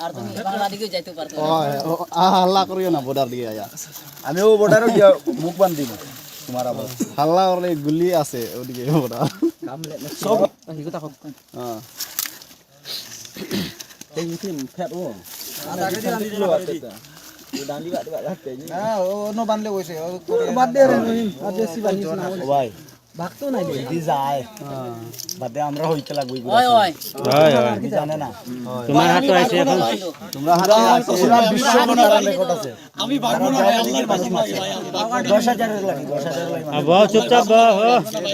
আর তুমি বাংলা দিকে যাইতে পারতো না। হাল্লা করিও না বর্ডার দিকে আয়া। আমিও বর্ডারও গিয়া মুখ বান্ধ দিব তোমার আবার। হাল্লা করলে গুলি আছে ওদিকে বর্ডার সব হ্যাঁ এই মিটিং ফেট ও। আর আগে দিয়ে আনি দিলো আছে ডান্ডি বাদ বাদ হাতে হ্যাঁ ও নো বানলে কইছে বাদ দে রে মহিম আর বেশি বানিস না। ভাই। ভাগতো নাই দি যায় বাদে আমরা হইতে লাগবো ওই ওই। হয় হয়। জানে না? তোমার হাতে আছে এখন? তোমরা হাতে আছে। পুরা বিশ্ব মনোরম রেকর্ড আছে। আমি ভাগবো না ভাই আল্লাহর বাসি মাছি 10000 লাগে 10000 লাগে আর চুপচাপ বহ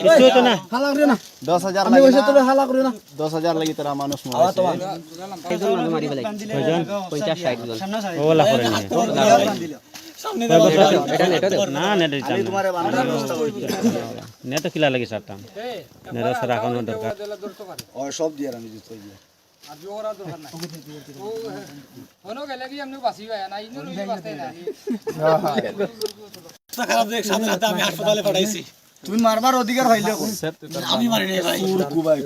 কিছু হতো না। হালা করে না। দশ হাজার আমি লাগে কইছে তোরে হালা করে না। দশ হাজার লাগি তারা মানুষ আওয়া মরাইছে তোমার। কয়জন? পঞ্চাশ ষাট জন। ওলা করে নিয়ে না নেট দিতাম না। তোমারে বানানোর ব্যবস্থা করছি নেট তো কিলা লাগি সারতাম নেট সারা এখন দরকার ও সব দিয়ে আমি হাসপাতালে দিয়ে তুমি মারবার অধিকার হইলে আমি মারি নাই ভাই। কুবাই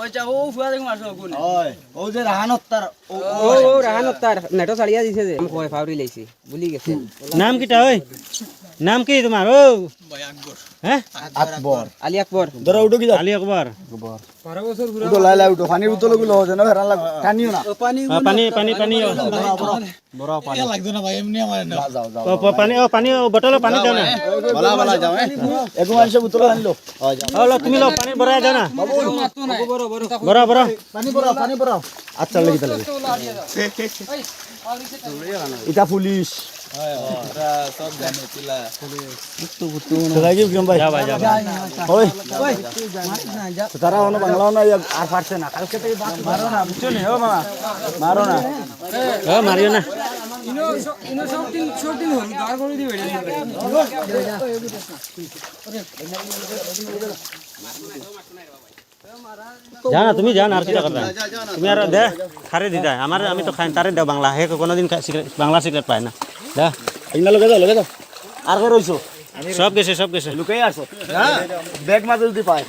ওই যা ও ফুয়া দেখো মারছো কোন ওই ও যে রাহানত তার ও ও রাহান তার নেটো চালিয়া দিছে যে। কয় ফাউরি লাইছি বুলি গেছে। নাম কিটা ওই নাম কি তোমার ও হ্যাঁ আকবর আলী আকবর ধরো উঠো কি আলী আকবর উঠো লাই লাই উঠো। পানির উতলো গুলো যেন হেরান লাগ। টানিও না। পানি পানি পানি ও, বড় পানি। যাও যাও পানি ও পানি ও পানি দাও না। বলা বলা যাও একো মানুষে আনলো। ও লো তুমি লো পানি ভরাই দাও না। বড় বড়। পানি পানি আচ্ছা লাগি তাহলে এটা পুলিশ। সবাই কি ভাই। যা ভাই যা ওই। তো তারা বাংলাও না আর পারছে না। কালকে মারো না বুঝছ নি ও মামা। মারো না। মারিও না। জানা তুমি জান আর কিটা কথা তুমি আর দে খারে দিদা আমার আমি তো খাই তারে দেও বাংলা। হে কোনোদিন বাংলা সিগারেট পায় না। দা। ইনা লগে যাও লগে যাও আর কই রইছো? সব গেছে সব গেছে। লুকাই আসো ব্যাগ মাঝে যদি পায়।